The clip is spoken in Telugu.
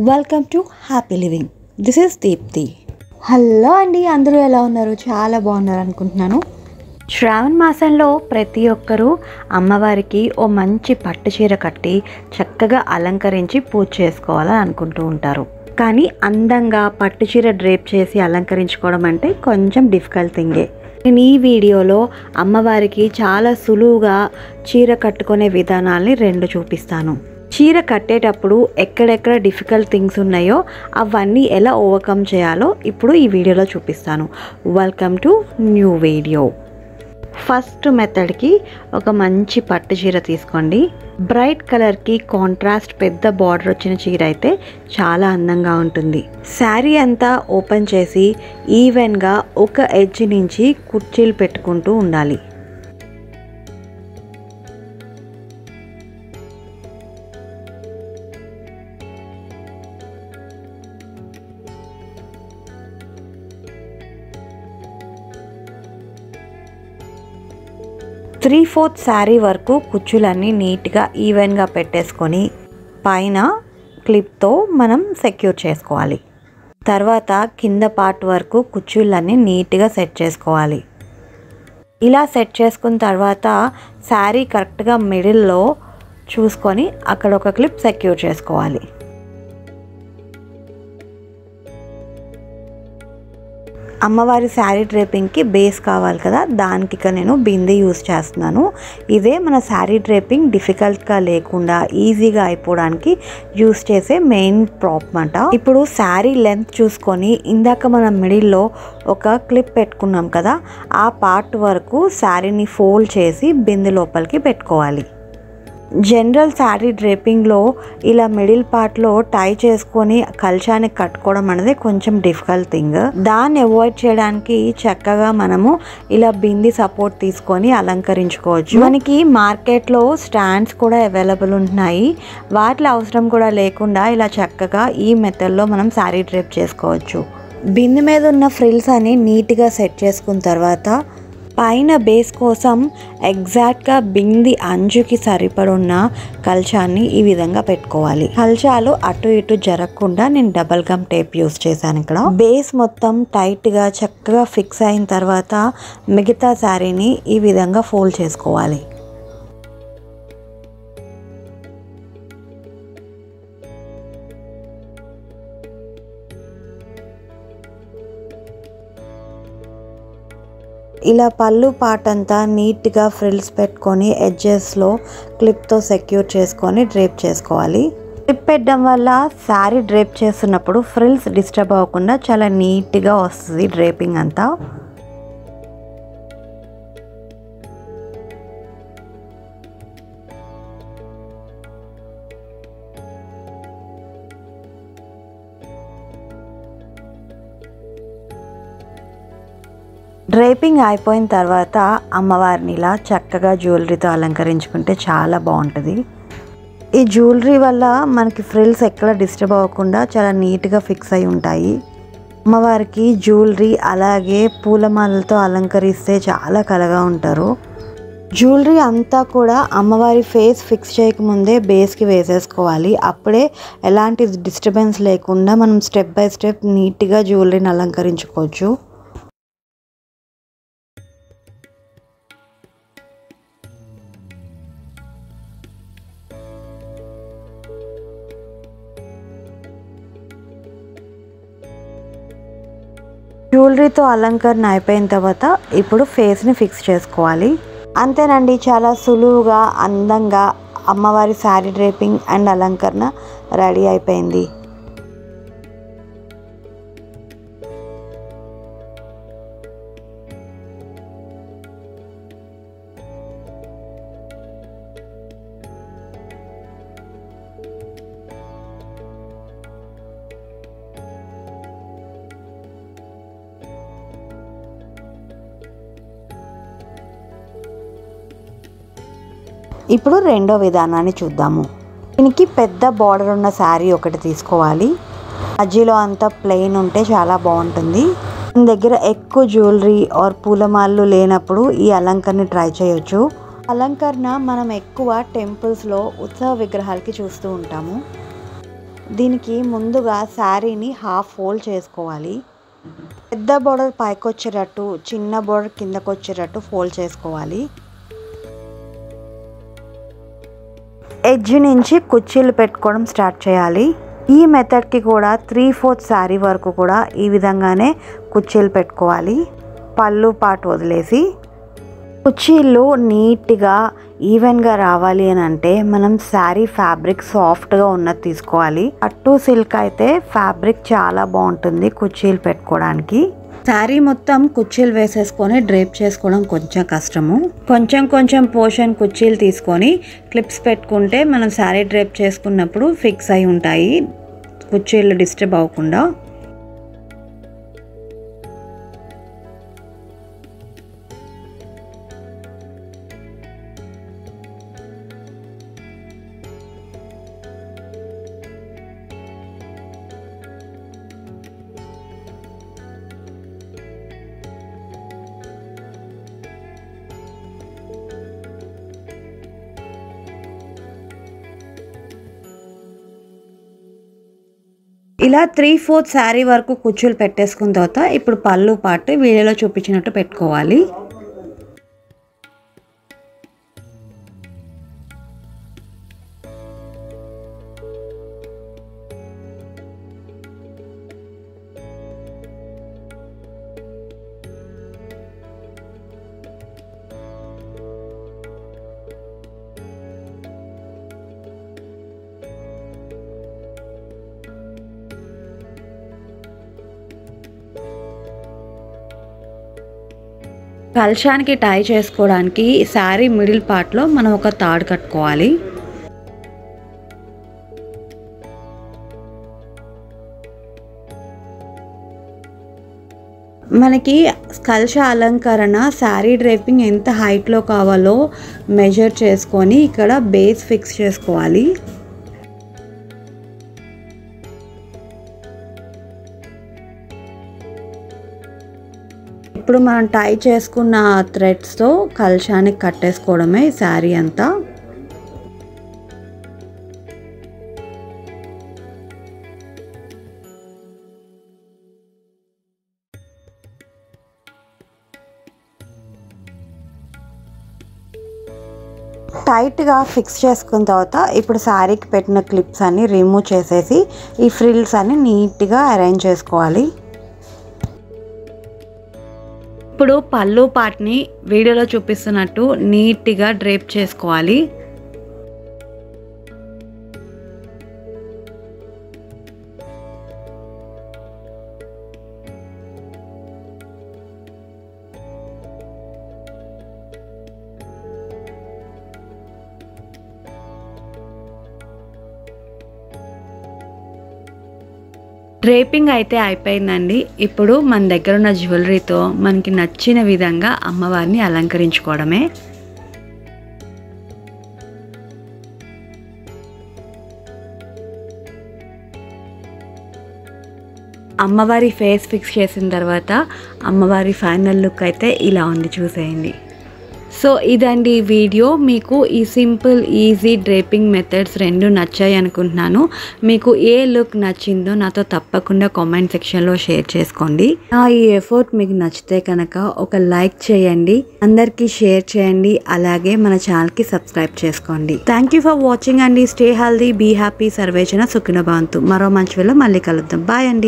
Welcome to happy living this is Deepti hello అండి అందరూ ఎలా ఉన్నారు? చాలా బాగున్నారు అనుకుంటున్నాను. శ్రావణ మాసంలో ప్రతి ఒక్కరూ అమ్మవారికి ఓ మంచి పట్టు చీర కట్టి చక్కగా అలంకరించి పూజ చేసుకోవాలని అనుకుంటూ ఉంటారు. కానీ అందంగా పట్టు చీర డ్రేప్ చేసి అలంకరించుకోవడం అంటే కొంచెం డిఫికల్ట్ థింగే. నేను ఈ వీడియోలో అమ్మవారికి చాలా సులువుగా చీర కట్టుకునే విధానాల్ని రెండు చూపిస్తాను. చీర కట్టేటప్పుడు ఎక్కడెక్కడ డిఫికల్ట్ థింగ్స్ ఉన్నాయో అవన్నీ ఎలా ఓవర్కమ్ చేయాలో ఇప్పుడు ఈ వీడియోలో చూపిస్తాను. Welcome to new video first మెథడ్కి ఒక మంచి పట్టు చీర తీసుకోండి. బ్రైట్ కలర్కి కాంట్రాస్ట్ పెద్ద బార్డర్ వచ్చిన చీర అయితే చాలా అందంగా ఉంటుంది. శారీ అంతా ఓపెన్ చేసి ఈవెన్గా ఒక ఎడ్జ్ నుంచి కుర్చీలు పెట్టుకుంటూ ఉండాలి. త్రీ ఫోర్త్ శారీ వరకు కుచ్చులన్నీ నీట్గా ఈవెన్గా పెట్టేసుకొని పైన క్లిప్తో మనం సెక్యూర్ చేసుకోవాలి. తర్వాత కింద పార్ట్ వరకు కుచ్చులన్నీ నీట్గా సెట్ చేసుకోవాలి. ఇలా సెట్ చేసుకున్న తర్వాత శారీ కరెక్ట్గా మిడిల్లో చూసుకొని అక్కడ ఒక క్లిప్ సెక్యూర్ చేసుకోవాలి. అమ్మవారి శారీ డ్రేపింగ్కి బేస్ కావాలి కదా దానికిక నేను బిందె యూస్ చేస్తున్నాను. ఇదే మన శారీ డ్రేపింగ్ డిఫికల్ట్గా లేకుండా ఈజీగా అయిపోవడానికి యూస్ చేసే మెయిన్ ప్రాప్ మాట. ఇప్పుడు శారీ లెంత్ చూసుకొని ఇందాక మనం మిడిల్లో ఒక క్లిప్ పెట్టుకున్నాం కదా ఆ పార్ట్ వరకు శారీని ఫోల్డ్ చేసి బిందె లోపలికి పెట్టుకోవాలి. జనరల్ శారీ డ్రేపింగ్లో ఇలా మిడిల్ పార్ట్లో టై చేసుకొని కల్చాన్ని కట్టుకోవడం అనేది కొంచెం డిఫికల్ట్ థింగ్. దాన్ని అవాయిడ్ చేయడానికి చక్కగా మనము ఇలా బింది సపోర్ట్ తీసుకొని అలంకరించుకోవచ్చు. మనకి మార్కెట్లో స్టాండ్స్ కూడా అవైలబుల్ ఉంటున్నాయి. వాటి అవసరం కూడా లేకుండా ఇలా చక్కగా ఈ మెథడ్లో మనం శారీ డ్రేప్ చేసుకోవచ్చు. బింది మీద ఉన్న ఫ్రిల్స్ అని నీట్గా సెట్ చేసుకున్న తర్వాత పైన బేస్ కోసం ఎగ్జాక్ట్గా బింది అంజుకి సరిపడున్న కల్చాన్ని ఈ విధంగా పెట్టుకోవాలి. కల్చాలు అటు ఇటు జరగకుండా నేను డబల్ గమ్ టేప్ యూస్ చేశాను ఇక్కడ. బేస్ మొత్తం టైట్గా చక్కగా ఫిక్స్ అయిన తర్వాత మిగతా శారీని ఈ విధంగా ఫోల్డ్ చేసుకోవాలి. ఇలా పళ్ళు పార్ట్ అంతా నీట్గా ఫ్రిల్స్ పెట్టుకొని ఎడ్జెస్లో క్లిప్తో సెక్యూర్ చేసుకొని డ్రేప్ చేసుకోవాలి. క్లిప్ పెట్టడం వల్ల శారీ డ్రేప్ చేస్తున్నప్పుడు ఫ్రిల్స్ డిస్టర్బ్ అవ్వకుండా చాలా నీట్గా వస్తుంది డ్రేపింగ్ అంతా. డ్రైపింగ్ అయిపోయిన తర్వాత అమ్మవారిని ఇలా చక్కగా జ్యువెలరీతో అలంకరించుకుంటే చాలా బాగుంటుంది. ఈ జ్యువెలరీ వల్ల మనకి ఫ్రిల్స్ ఎక్కడ డిస్టర్బ్ అవ్వకుండా చాలా నీట్గా ఫిక్స్ అయి ఉంటాయి. అమ్మవారికి జ్యువెలరీ అలాగే పూలమాలతో అలంకరిస్తే చాలా కలగా ఉంటారు. జ్యువెలరీ అంతా కూడా అమ్మవారి ఫేస్ ఫిక్స్ చేయకముందే బేస్కి వేసేసుకోవాలి. అప్పుడే ఎలాంటి డిస్టర్బెన్స్ లేకుండా మనం స్టెప్ బై స్టెప్ నీట్గా జ్యువెలరీని అలంకరించుకోవచ్చు. జ్యువెలరీతో అలంకరణ అయిపోయిన తర్వాత ఇప్పుడు ఫేస్ని ఫిక్స్ చేసుకోవాలి. అంతేనండి చాలా సులువుగా అందంగా అమ్మవారి శారీ డ్రేపింగ్ అండ్ అలంకరణ రెడీ అయిపోయింది. ఇప్పుడు రెండో విధానాన్ని చూద్దాము. దీనికి పెద్ద బార్డర్ ఉన్న శారీ ఒకటి తీసుకోవాలి. మధ్యలో అంతా ప్లెయిన్ ఉంటే చాలా బాగుంటుంది. మన దగ్గర ఎక్కువ జ్యువెలరీ ఆర్ పూలమాలు లేనప్పుడు ఈ అలంకరణ ట్రై చేయొచ్చు. అలంకరణ మనం ఎక్కువ టెంపుల్స్లో ఉత్సవ విగ్రహాలకి చూస్తూ ఉంటాము. దీనికి ముందుగా శారీని హాఫ్ ఫోల్డ్ చేసుకోవాలి. పెద్ద బోర్డర్ పైకి వచ్చేటట్టు చిన్న బోర్డర్ కిందకు వచ్చేటట్టు ఫోల్డ్ చేసుకోవాలి. ఎడ్జ్ నుంచి కుర్చీలు పెట్టుకోవడం స్టార్ట్ చేయాలి. ఈ మెథడ్కి కూడా త్రీ ఫోర్త్ శారీ వరకు కూడా ఈ విధంగానే కుర్చీలు పెట్టుకోవాలి. పళ్ళు పాటు వదిలేసి కుర్చీలు నీట్గా ఈవెన్గా రావాలి అని అంటే మనం శారీ ఫ్యాబ్రిక్ సాఫ్ట్గా ఉన్నది తీసుకోవాలి. పట్టు సిల్క్ అయితే ఫ్యాబ్రిక్ చాలా బాగుంటుంది కుర్చీలు పెట్టుకోవడానికి. శారీ మొత్తం కుర్చీలు వేసేసుకొని డ్రేప్ చేసుకోవడం కొంచెం కష్టము. కొంచెం కొంచెం పోర్షన్ కుర్చీలు తీసుకొని క్లిప్స్ పెట్టుకుంటే మనం శారీ డ్రేప్ చేసుకున్నప్పుడు ఫిక్స్ అయి ఉంటాయి. కుర్చీలు డిస్టర్బ్ అవ్వకుండా. ఇలా త్రీ ఫోర్త్ శారీ వరకు కుచ్చులు పెట్టేసుకున్న తర్వాత ఇప్పుడు పళ్ళు పాటు వీడియోలో చూపించినట్టు పెట్టుకోవాలి. కలశానికి టై చేసుకోవడానికి శారీ మిడిల్ పార్ట్లో మనం ఒక తాడు కట్టుకోవాలి. మనకి కలశ అలంకరణ శారీ డ్రైపింగ్ ఎంత హైట్లో కావాలో మెజర్ చేసుకొని ఇక్కడ బేస్ ఫిక్స్ చేసుకోవాలి. ఇప్పుడు మనం టై చేసుకున్న థ్రెడ్స్తో కలశానికి కట్టేసుకోవడమే శారీ అంతా. టైట్గా ఫిక్స్ చేసుకున్న తర్వాత ఇప్పుడు శారీకి పెట్టిన క్లిప్స్ అన్ని రిమూవ్ చేసేసి ఈ ఫ్రిల్స్ అన్ని నీట్గా అరేంజ్ చేసుకోవాలి. ఇప్పుడు పళ్ళు పార్ట్ని వీడియోలో చూపిస్తున్నట్టు నీట్గా డ్రేప్ చేసుకోవాలి. డ్రేపింగ్ అయితే అయిపోయిందండి. ఇప్పుడు మన దగ్గర ఉన్న జ్యువెలరీతో మనకి నచ్చిన విధంగా అమ్మవారిని అలంకరించుకోవడమే. అమ్మవారి ఫేస్ ఫిక్స్ చేసిన తర్వాత అమ్మవారి ఫైనల్ లుక్ అయితే ఇలా ఉంది చూసేయండి. సో ఇదండి వీడియో. మీకు ఈ సింపుల్ ఈజీ డ్రేపింగ్ మెథడ్స్ రెండు నచ్చాయి అనుకుంటున్నాను. మీకు ఏ లుక్ నచ్చిందో నాతో తప్పకుండా కామెంట్ సెక్షన్లో షేర్ చేసుకోండి. నా ఈ ఎఫర్ట్ మీకు నచ్చితే కనుక ఒక లైక్ చేయండి. అందరికీ షేర్ చేయండి. అలాగే మన ఛానల్కి సబ్స్క్రైబ్ చేసుకోండి. థ్యాంక్ యూ ఫర్ వాచింగ్ అండి. స్టే హెల్దీ బీ హ్యాపీ సర్వేచన సుఖ్నబాంతు మరో మంచి వేళ మళ్ళీ కలుద్దాం. బాయ్ అండి.